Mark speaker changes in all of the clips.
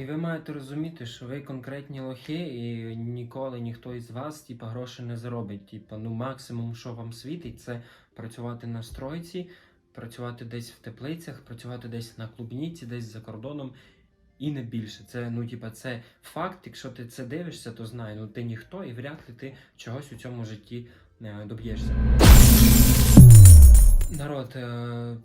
Speaker 1: І ви маєте розуміти, що ви конкретні лохи, і ніколи ніхто із вас, типа, гроші не заробить. Типа, ну максимум, що вам світить, це працювати на стройці, працювати десь в теплицях, працювати десь на клубніці, десь за кордоном. І не більше. Це, ну, типа, це факт. Якщо ти це дивишся, то знай, ну ти ніхто, і вряд ли ти чогось у цьому житті е, доб'єшся. Народ, е,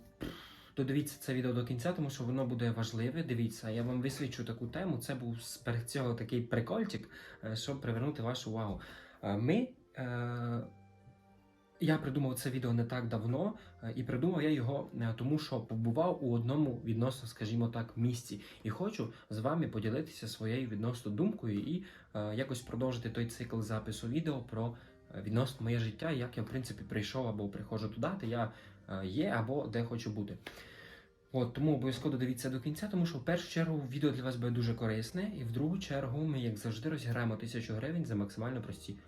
Speaker 1: додивіться це відео до кінця, тому що воно буде важливе. Дивіться, я вам висвічу таку тему. Це був з цього такий прикольчик, е, щоб привернути вашу увагу. Е, Ми. Е, я придумав це відео не так давно, і придумав я його тому, що побував у одному відносно, скажімо так, місці, і хочу з вами поділитися своєю відносно думкою і е, якось продовжити той цикл запису відео про відносно моє життя, як я в принципі прийшов або приходжу туди, я є, або де хочу бути. От тому обов'язково додивіться до кінця, тому що в першу чергу відео для вас буде дуже корисне, і в другу чергу ми, як завжди, розіграємо тисячу гривень за максимально прості.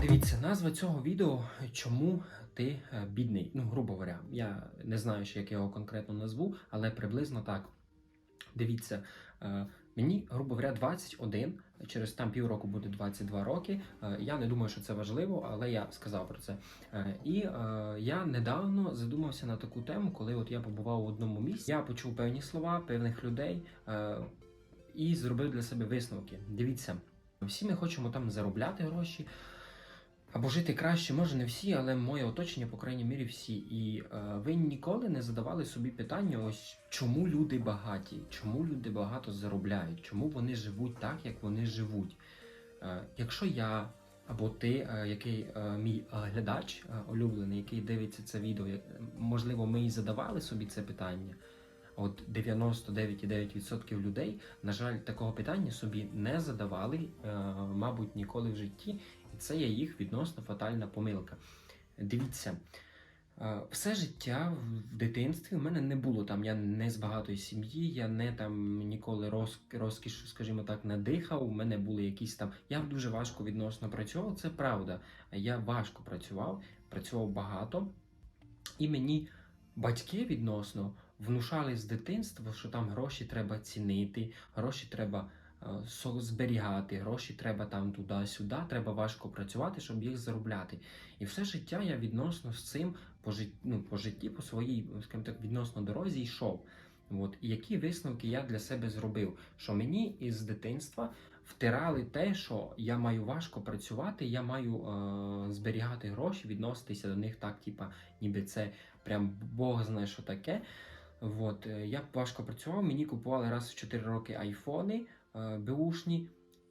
Speaker 1: Дивіться, назва цього відео Чому ти е, бідний? Ну, грубо говоря, я не знаю, як я його конкретно назву, але приблизно так. Дивіться, е, мені, грубо говоря, 21, через там півроку буде 22 роки. Е, Я не думаю, що це важливо, але я сказав про це. Е, І е, я недавно задумався на таку тему, коли от я побував у одному місці. Я почув певні слова певних людей і зробив для себе висновки. Дивіться, всі ми хочемо там заробляти гроші. Або жити краще, може не всі, але моє оточення, по крайній мірі, всі. І е, ви ніколи не задавали собі питання: ось чому люди багаті, чому люди багато заробляють, чому вони живуть так, як вони живуть. Е, якщо я або ти, е, який е, мій глядач е, улюблений, який дивиться це відео, як- можливо, ми і задавали собі це питання. От 99,9% людей, на жаль, такого питання собі не задавали, е, мабуть, ніколи в житті. Це є їх відносно фатальна помилка. Дивіться, е, все життя в дитинстві у мене не було там. Я не з багатої сім'ї, я не там ніколи роз, розкіш, скажімо так, надихав. У мене були якісь там. Я дуже важко відносно працював, це правда. Я важко працював, працював багато, і мені батьки відносно внушали з дитинства, що там гроші треба цінити, гроші треба зберігати, гроші треба там туди-сюди, треба важко працювати, щоб їх заробляти. І все життя я відносно з цим по, жит... ну, по житті, по своїй, скажімо так, відносно дорозі йшов. От. І які висновки я для себе зробив? Що мені із дитинства втирали те, що я маю важко працювати, я маю е- зберігати гроші, відноситися до них так, типа, ніби це прям Бог знає, що таке. От, е, я важко працював, мені купували раз в 4 роки айфони е, беушні,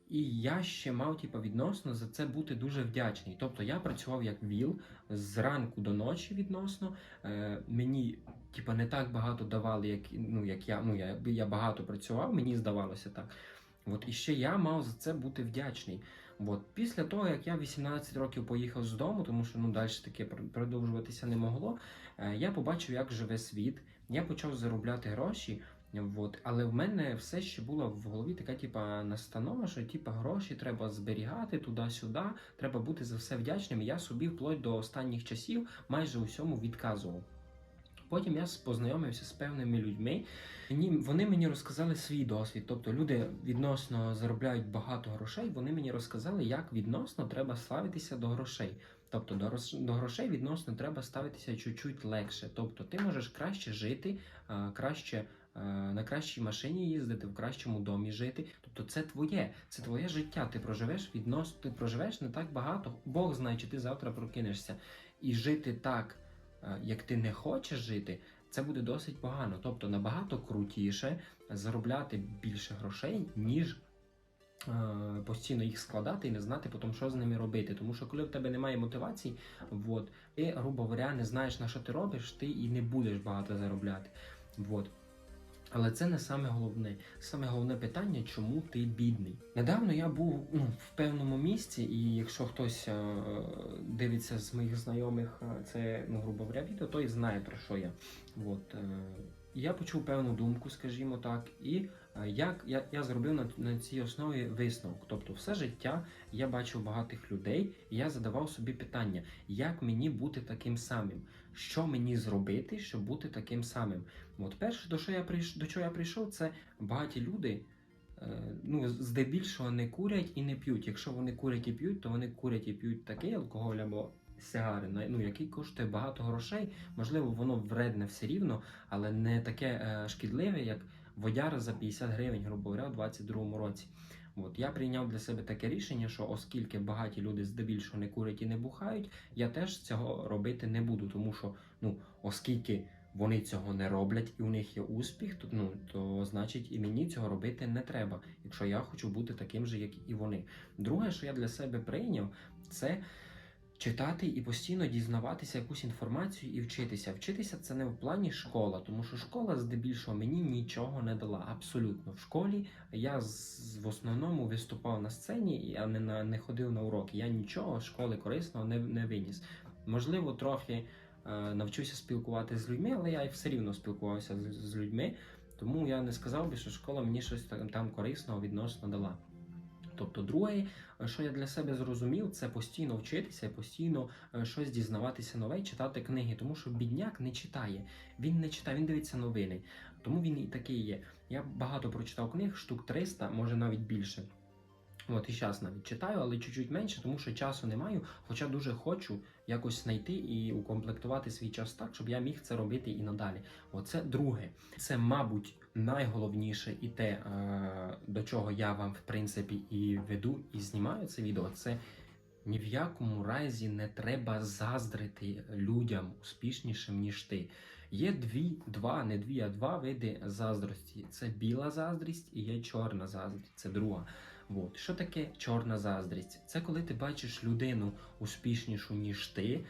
Speaker 1: і я ще мав типу, відносно за це бути дуже вдячний. Тобто я працював як віл з ранку до ночі відносно. Е, мені типу, не так багато давали, як, ну, як я. Ну, я, я багато працював, мені здавалося так. От, і ще я мав за це бути вдячний. От, після того, як я 18 років поїхав з дому, тому що ну, далі таке продовжуватися не могло, е, я побачив, як живе світ. Я почав заробляти гроші. От, але в мене все ще була в голові така, типа, настанова, що типа гроші треба зберігати туди-сюди, треба бути за все вдячним. Я собі вплоть до останніх часів майже усьому відказував. Потім я познайомився з певними людьми. Вони мені розказали свій досвід. Тобто люди відносно заробляють багато грошей, вони мені розказали, як відносно треба ставитися до грошей. Тобто до, до грошей відносно треба ставитися чуть-чуть легше. Тобто ти можеш краще жити, краще на кращій машині їздити, в кращому домі жити. Тобто це твоє, це твоє життя. Ти проживеш відносно, ти проживеш не так багато. Бог знає, чи ти завтра прокинешся. І жити так, е, як ти не хочеш жити, це буде досить погано. Тобто набагато крутіше заробляти більше грошей, ніж е, постійно їх складати і не знати потім, що з ними робити. Тому що коли в тебе немає мотивації, от, ти, грубо говоря, не знаєш на що ти робиш, ти і не будеш багато заробляти. От. Але це не саме головне. Саме головне питання, чому ти бідний. Недавно я був ну, в певному місці, і якщо хтось е, дивиться з моїх знайомих, е, це, ну, грубо говоря, відео, той знає про що я. От, е, я почув певну думку, скажімо так, і е, як я, я зробив на, на цій основі висновок. Тобто, все життя я бачив багатих людей, і я задавав собі питання, як мені бути таким самим, що мені зробити, щоб бути таким самим. От перше, до що я прийш... до чого я прийшов, це багаті люди. е, Ну, здебільшого не курять і не п'ють. Якщо вони курять і п'ють, то вони курять і п'ють такий алкоголь або сигари, ну, який коштує багато грошей. Можливо, воно вредне все рівно, але не таке е, шкідливе, як водяра за 50 гривень, грубо говоря, у 22-му році. От я прийняв для себе таке рішення, що оскільки багаті люди здебільшого не курять і не бухають, я теж цього робити не буду, тому що ну, оскільки вони цього не роблять і у них є успіх, то ну то значить і мені цього робити не треба, якщо я хочу бути таким же, як і вони. Друге, що я для себе прийняв, це читати і постійно дізнаватися якусь інформацію і вчитися. Вчитися це не в плані школа, тому що школа здебільшого мені нічого не дала. Абсолютно в школі я в основному виступав на сцені, а не на не ходив на уроки. Я нічого школи корисного не, не виніс. Можливо, трохи е, навчуся спілкуватися з людьми, але я все рівно спілкувався з, з людьми. Тому я не сказав би, що школа мені щось там корисного відносно дала. Тобто, друге, е, що я для себе зрозумів, це постійно вчитися, постійно е, щось дізнаватися нове, і читати книги, тому що бідняк не читає. Він не читає, він дивиться новини. Тому він і такий є. Я багато прочитав книг, штук 300, може навіть більше. От і зараз навіть читаю, але чуть-чуть менше, тому що часу не маю. Хоча дуже хочу якось знайти і укомплектувати свій час так, щоб я міг це робити і надалі. Оце друге. Це, мабуть, найголовніше і те, е, до чого я вам в принципі і веду, і знімаю це відео. Це ні в якому разі не треба заздрити людям успішнішим, ніж ти. Є дві, два, не дві, а два види заздрості. Це біла заздрість і є чорна заздрість. Це друга. От. Що таке чорна заздрість? Це коли ти бачиш людину успішнішу, ніж ти, е,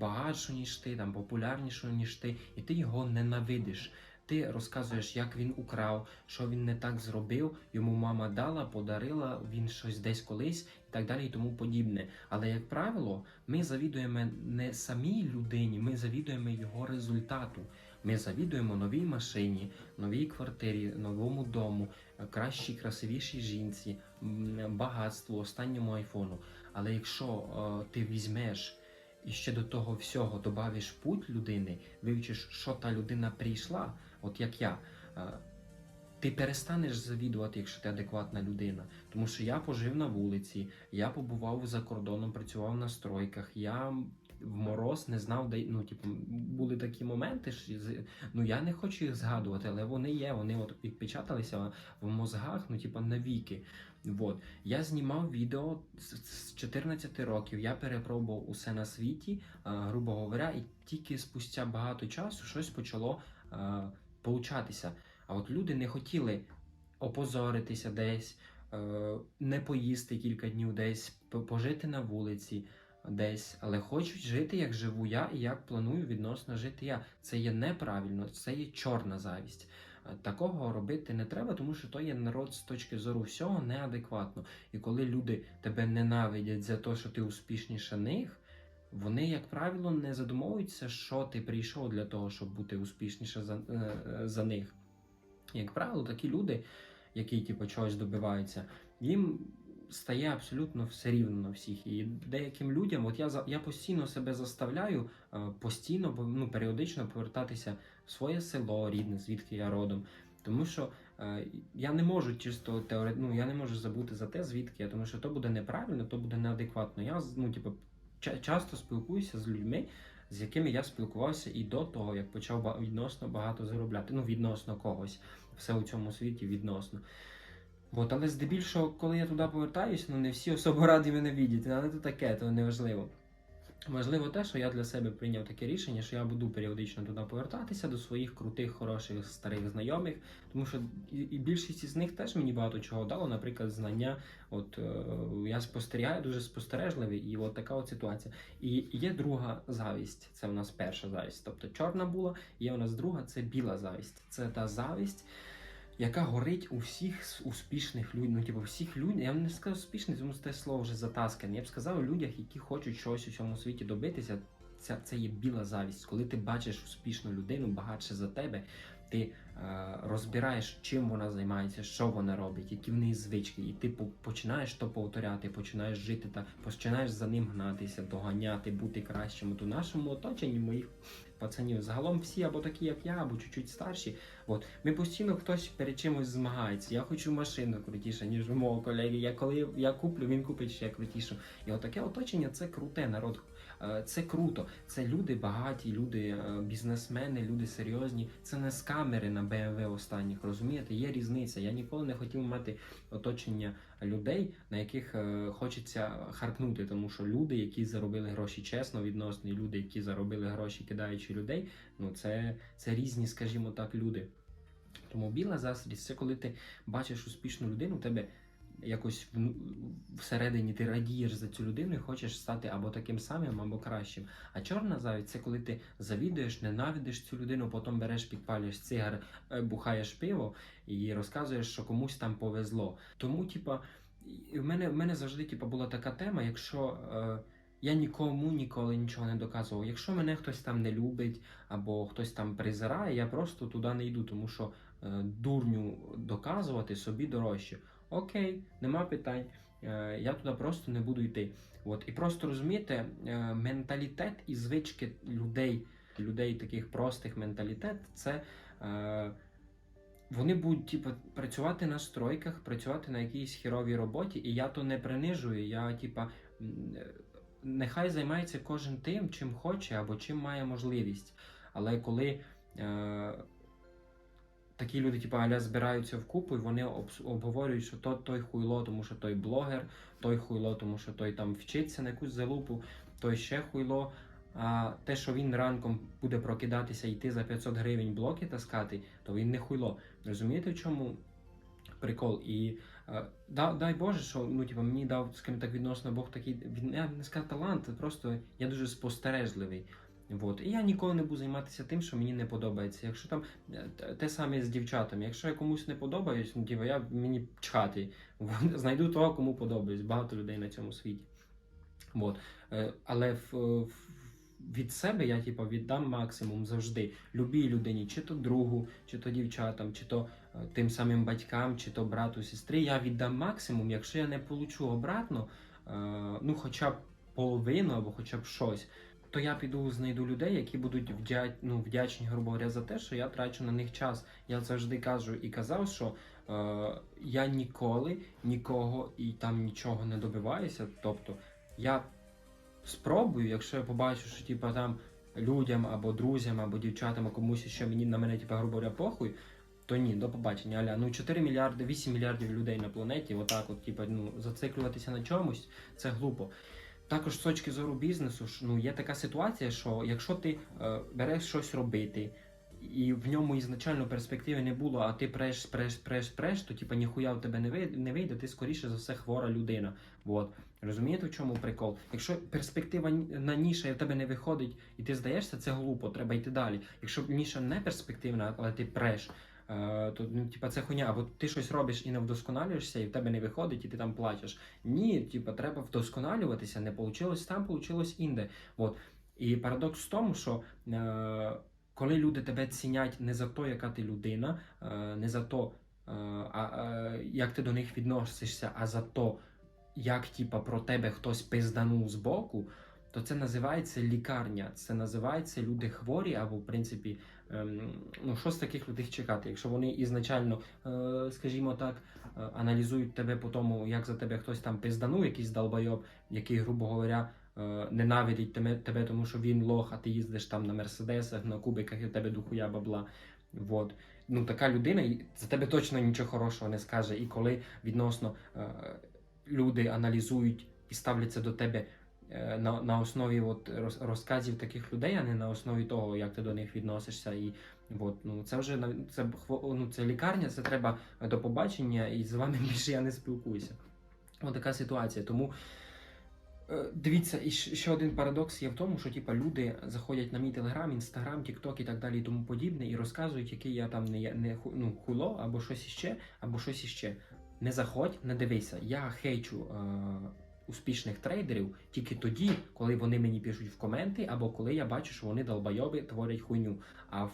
Speaker 1: багатшу, ніж ти, там, популярнішу, ніж ти, і ти його ненавидиш. Ти розказуєш, як він украв, що він не так зробив, йому мама дала, подарила, він щось десь колись так далі, і тому подібне. Але, як правило, ми завідуємо не самій людині, ми завідуємо його результату. Ми завідуємо новій машині, новій квартирі, новому дому, е, кращій, красивішій жінці, багатству, останньому айфону. Але якщо е, ти візьмеш і ще до того всього добавиш путь людини, вивчиш, що та людина прийшла, от як я. Ти перестанеш завідувати, якщо ти адекватна людина. Тому що я пожив на вулиці, я побував за кордоном, працював на стройках, я в мороз не знав, де ну, типу, були такі моменти, ну я не хочу їх згадувати, але вони є, вони от відпечаталися в мозгах, ну, типу, навіки. Вот. Я знімав відео з- з 14 років, я перепробував усе на світі, грубо говоря, і тільки спустя багато часу щось почало получатися. А от люди не хотіли опозоритися десь, е, не поїсти кілька днів десь, пожити на вулиці десь, але хочуть жити, як живу я, і як планую відносно жити я. Це є неправильно, це є чорна завість. Е, Такого робити не треба, тому що то є народ з точки зору всього неадекватно. І коли люди тебе ненавидять за те, що ти успішніше них, вони, як правило, не задумовуються, що ти прийшов для того, щоб бути успішніше за, е, за них. Як правило, такі люди, які типу, чогось добиваються, їм стає абсолютно все рівно на всіх. І деяким людям, от я я постійно себе заставляю е, постійно, ну, періодично повертатися в своє село, рідне, звідки я родом. Тому що е, я не можу чисто теоре... ну, я не можу забути за те, звідки я, тому що то буде неправильно, то буде неадекватно. Я ну, типу, ча- часто спілкуюся з людьми, з якими я спілкувався і до того, як почав відносно багато заробляти. Ну, відносно когось. Все у цьому світі відносно. От, але здебільшого, коли я туди повертаюся, ну не всі особо раді мене віддіти, але то таке, то не важливо. Те, що я для себе прийняв таке рішення, що я буду періодично туди повертатися до своїх крутих, хороших старих знайомих, тому що і, більшість із них теж мені багато чого дало, наприклад, знання. От е, я спостерігаю, дуже спостережливий, і от така от ситуація. І є друга завість, це в нас перша завість, тобто чорна була, є у нас друга, це біла завість. Це та завість, яка горить у всіх успішних людей, ну типу всіх людей. Я не сказав успішних, тому те слово вже затаскане. Я б сказав людях, які хочуть щось у цьому світі добитися. Це, це є біла завість. Коли ти бачиш успішну людину багатше за тебе, ти е, розбираєш, чим вона займається, що вона робить, які в неї звички, і ти починаєш то повторяти, починаєш жити та починаєш за ним гнатися, доганяти, бути кращим. От у нашому оточенні моїх пацанів загалом всі або такі, як я, або чуть-чуть старші. От ми постійно хтось перед чимось змагається. Я хочу машину крутіше, ніж у мого колеги. Я коли я куплю, він купить ще крутішу. І отаке оточення це круте народ. Е, Це круто. Це люди багаті, люди е, бізнесмени, люди серйозні. Це не з камери на BMW останніх. Розумієте? Є різниця. Я ніколи не хотів мати оточення людей, на яких е, хочеться харкнути, тому що люди, які заробили гроші чесно, відносно, і люди, які заробили гроші, кидаючи людей, ну це, це різні, скажімо так, люди. Тому біла заздрість це коли ти бачиш успішну людину, у тебе якось всередині ти радієш за цю людину і хочеш стати або таким самим, або кращим. А чорна завість це коли ти завідуєш, ненавидиш цю людину, потім береш, підпалюєш цигар, е, бухаєш пиво і розказуєш, що комусь там повезло. Тому, типа, в мене, в мене завжди типа, була така тема, якщо. Е, я нікому ніколи нічого не доказував. Якщо мене хтось там не любить або хтось там презирає, я просто туди не йду, тому що е, дурню доказувати собі дорожче. Окей, нема питань. Е, я туди просто не буду йти. От і просто розумієте, е, менталітет і звички людей, людей таких простих менталітет, це. Е, вони будуть типу, працювати на стройках, працювати на якійсь хіровій роботі, і я то не принижую. Я, типа, е, нехай займається кожен тим, чим хоче або чим має можливість. Але коли такі люди, типу, аля збираються в купу, і вони обговорюють, що то той хуйло, тому що той блогер, той хуйло, тому що той там вчиться на якусь залупу, той ще хуйло. А те, що він ранком буде прокидатися йти за 500 гривень блоки таскати, то він не хуйло. Розумієте, в чому прикол? І е, да, дай Боже, що ну, типу, мені дав, скажімо так, відносно Бог такий, він, я не скажу талант, просто я дуже спостережливий. Вот. І я ніколи не буду займатися тим, що мені не подобається. Якщо там е, те- саме з дівчатами, якщо я комусь не подобаюсь, ну типу, я мені чхати. Знайду того, кому подобаюсь. Багато людей на цьому світі. Вот. Е, Але в, в, від себе я типу, віддам максимум завжди любій людині, чи то другу, чи то дівчатам, чи то е, тим самим батькам, чи то брату, сестрі. Я віддам максимум, якщо я не получу обратно, ну хоча б половину або хоча б щось. То я піду знайду людей, які будуть вдя... ну, вдячні, грубо говоря, за те, що я трачу на них час. Я завжди кажу і казав, що е, я ніколи нікого і там нічого не добиваюся. Тобто я спробую, якщо я побачу, що типа там людям або друзям, або дівчатам, комусь ще мені на мене, типа, грубо говоря, похуй. То ні, до побачення. Аля, ну 4 мільярди, 8 мільярдів людей на планеті, отак, от, типа, ну, зациклюватися на чомусь, це глупо. Також з точки зору бізнесу, ну, є така ситуація, що якщо ти е, береш щось робити, і в ньому ізначально перспективи не було, а ти преш, преш, преш, преш, то типа ніхуя в тебе не вийде, не вийде, ти скоріше за все хвора людина. Вот. Розумієте, в чому прикол? Якщо перспектива на ніша і в тебе не виходить, і ти здаєшся, це глупо, треба йти далі. Якщо ніша не перспективна, але ти преш, то ну, типа, це хуйня, або ти щось робиш і не вдосконалюєшся, і в тебе не виходить, і ти там плачеш. Ні, типа, треба вдосконалюватися, не вийшло там, вийшло інде. Вот. І парадокс в тому, що. Е, коли люди тебе цінять не за те, яка ти людина, е, не за то, е, е, як ти до них відносишся, а за то, як типа, про тебе хтось пизданув збоку, то це називається лікарня. Це називається люди хворі, або в принципі, ем, ну що з таких людей чекати, якщо вони ізначально, е, скажімо так, е, аналізують тебе по тому, як за тебе хтось там пизданув, якийсь долбойоб, який, грубо говоря, е, ненавидить тебе, тебе, тому що він лох, а ти їздиш там на мерседесах, на кубиках, і в тебе дохуя бабла. Вот. Ну, така людина за тебе точно нічого хорошого не скаже. І коли відносно е, люди аналізують і ставляться до тебе на, на основі от, роз, розказів таких людей, а не на основі того, як ти до них відносишся. І от, ну, це вже це, ну, це лікарня, це треба до побачення, і з вами більше я не спілкуюся. Ось така ситуація. Тому Е, Дивіться, і ще один парадокс є в тому, що типа люди заходять на мій телеграм, інстаграм, тікток і так далі і тому подібне, і розказують, який я там не, не ну, хуло, або щось іще, або щось іще. Не заходь, не дивися. Я хейчу е, успішних трейдерів тільки тоді, коли вони мені пишуть в коменти, або коли я бачу, що вони долбайоби творять хуйню. А в,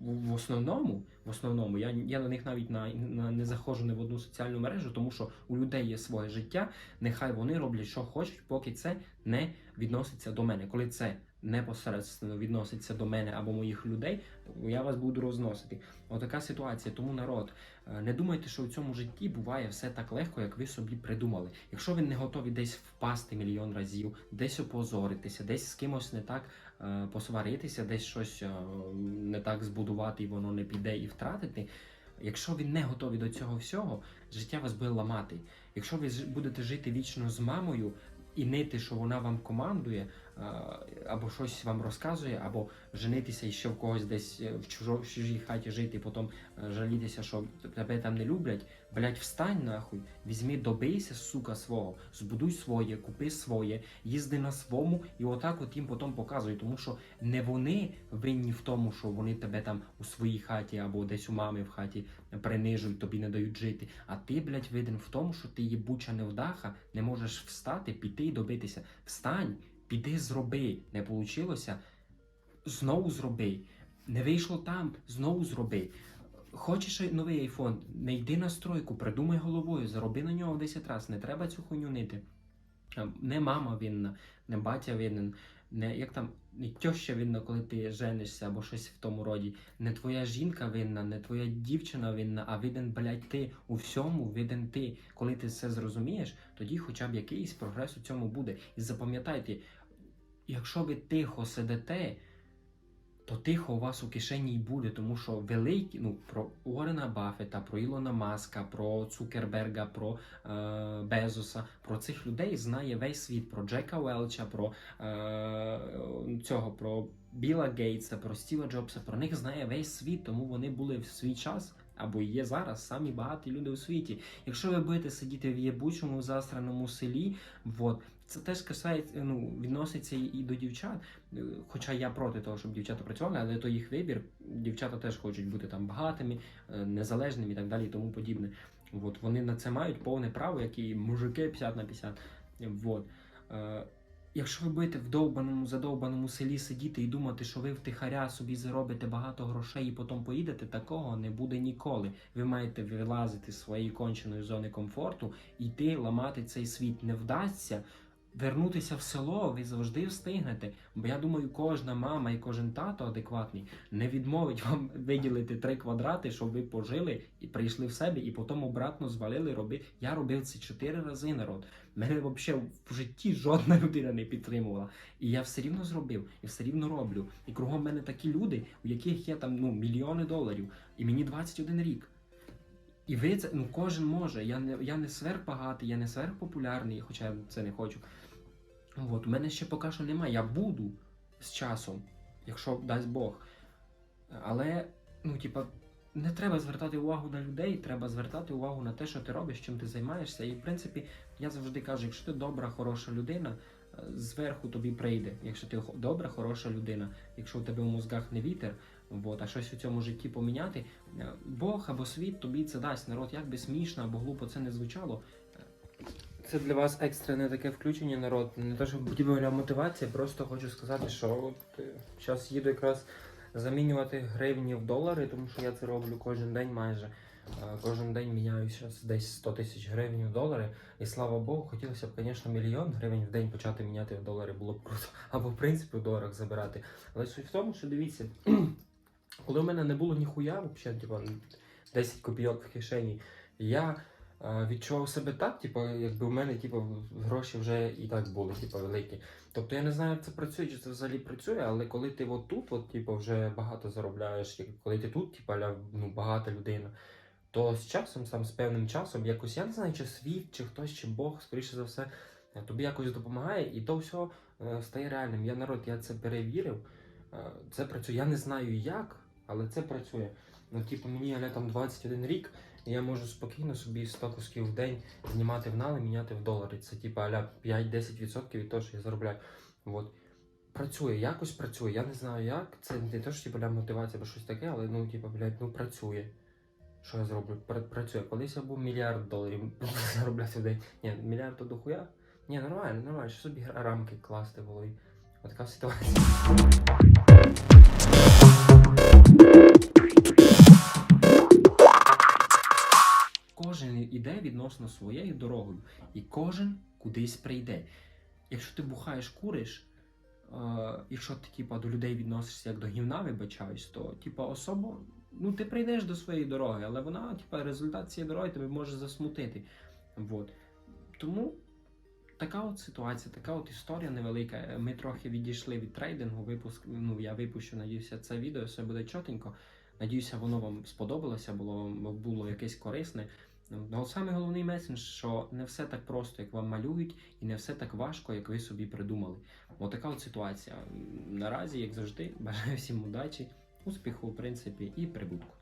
Speaker 1: в, основному, в основному, я, я на них навіть на, на не заходжу ні в одну соціальну мережу, тому що у людей є своє життя. Нехай вони роблять, що хочуть, поки це не відноситься до мене. Коли це непосередньо відноситься до мене або моїх людей, я вас буду розносити. Отака ситуація. Тому народ, е, не думайте, що у цьому житті буває все так легко, як ви собі придумали. Якщо ви не готові десь впасти мільйон разів, десь опозоритися, десь з кимось не так е, посваритися, десь щось е, не так збудувати, і воно не піде і втратити. Якщо ви не готові до цього всього, життя вас буде ламати. Якщо ви будете жити вічно з мамою і нити, що вона вам командує, або щось вам розказує, або женитися і ще в когось десь е, в, чужій хаті жити, і потім е, жалітися, що тебе там не люблять. Блять, встань нахуй, візьми, добийся, сука, свого, збудуй своє, купи своє, їзди на свому, і отак от їм потім показуй, тому що не вони винні в тому, що вони тебе там у своїй хаті або десь у мами в хаті принижують, тобі не дають жити. А ти, блядь, виден в тому, що ти єбуча невдаха, не можеш встати, піти і добитися. Встань, піди, зроби. Не получилося, знову зроби. Не вийшло там, знову зроби. Хочеш новий айфон, не йди на стройку, придумай головою, зароби на нього в 10 разів. Не треба цю хуйню нити. Не мама винна, не батя винен, не як там не тьоща винна, коли ти женишся або щось в тому роді. Не твоя жінка винна, не твоя дівчина винна, а виден, блядь, ти у всьому виден ти. Коли ти це зрозумієш, тоді хоча б якийсь прогрес у цьому буде. І запам'ятайте, якщо ви тихо сидите, то тихо у вас у кишені й буде, тому що великі, ну про Уоррена Баффета, про Ілона Маска, про Цукерберга, про е, Безоса, про цих людей знає весь світ, про Джека Велча, про е, цього, про Біла Гейтса, про Стіва Джобса. Про них знає весь світ, тому вони були в свій час. Або є зараз самі багаті люди у світі. Якщо ви будете сидіти в єбучому засраному селі, от, це теж касається, ну, відноситься і, до дівчат. Е, Хоча я проти того, щоб дівчата працювали, але то їх вибір. Дівчата теж хочуть бути там багатими, е, незалежними і так далі, і тому подібне. От, вони на це мають повне право, як і мужики 50 на 50. Вот. Е, якщо ви будете в довбаному, задовбаному селі сидіти і думати, що ви втихаря собі заробите багато грошей і потім поїдете, такого не буде ніколи. Ви маєте вилазити з своєї конченої зони комфорту йти ламати цей світ. Не вдасться. Вернутися в село ви завжди встигнете. Бо я думаю, кожна мама і кожен тато адекватний не відмовить вам виділити три квадрати, щоб ви пожили і прийшли в себе, і потім обратно звалили роби. Я робив це чотири рази народ. Мене взагалі в житті жодна людина не підтримувала. І я все рівно зробив, і все рівно роблю. І кругом мене такі люди, у яких є там ну мільйони доларів, і мені 21 рік. І ви це ну кожен може. Я не я не сверхбагатий, я не сверхпопулярний, хоча я це не хочу. От, у мене ще поки що немає. Я буду з часом, якщо дасть Бог. Але, ну, типа, не треба звертати увагу на людей, треба звертати увагу на те, що ти робиш, чим ти займаєшся. І в принципі, я завжди кажу, якщо ти добра, хороша людина, е, зверху тобі прийде. Якщо ти добра, хороша людина, якщо у тебе в мозгах не вітер, от, а щось у цьому житті поміняти, е, Бог або світ тобі це дасть. Народ, як би смішно або глупо це не звучало. Це для вас екстрене таке включення, народ. Не те, що будівля мотивація, просто хочу сказати, що зараз їду якраз замінювати гривні в долари, тому що я це роблю кожен день майже. Е, Кожен день міняю десь 100 тисяч гривень в долари. І слава Богу, хотілося б, звісно, мільйон гривень в день почати міняти в долари було б круто. Або в принципі в доларах забирати. Але суть в тому, що дивіться, коли в мене не було ніхуя, взагалі, типу, 10 копійок в кишені, я е, відчував себе так, типу, якби в мене типу, гроші вже і так були, типу, великі. Тобто я не знаю, як це працює, чи це взагалі працює, але коли ти от тут, от, типу, вже багато заробляєш, коли ти тут, типу, ну, багата людина, то з часом, сам з певним часом, якось я не знаю, чи світ, чи хтось, чи Бог, скоріше за все, е, тобі якось допомагає, і то все стає реальним. Я народ, я це перевірив. Е, Це працює. Я не знаю як, але це працює. Ну, типу, мені аля там 21 рік, я можу спокійно собі 100 кусків в день знімати в нали, міняти в долари. Це типу аля 5-10% від того, що я заробляю. От. Працює, якось працює. Я не знаю як. Це не те, що типу, ля мотивація або щось таке, але ну, типу, блядь, ну працює. Що я зроблю? Працює. Колись я був мільярд доларів заробляти в день. Ні, мільярд то дохуя. Ні, нормально, нормально, що собі рамки класти в голові. Отака ситуація. Іде своєю дорогою, і кожен кудись прийде. Якщо ти бухаєш, куриш, е, якщо ти типа, до людей відносишся як до гівна, вибачаюсь, то типа особо, ну ти прийдеш до своєї дороги, але вона, типа, результат цієї дороги тебе може засмутити. Вот. Тому така от ситуація, така от історія невелика. Ми трохи відійшли від трейдингу. Випуск, ну я випущу, надіюся, це відео, все буде чотенько. Надіюся, воно вам сподобалося, було, було якесь корисне. Ну, саме головний меседж, що не все так просто, як вам малюють, і не все так важко, як ви собі придумали. Отака от ситуація. Наразі, як завжди, бажаю всім удачі, успіху, в принципі, і прибутку.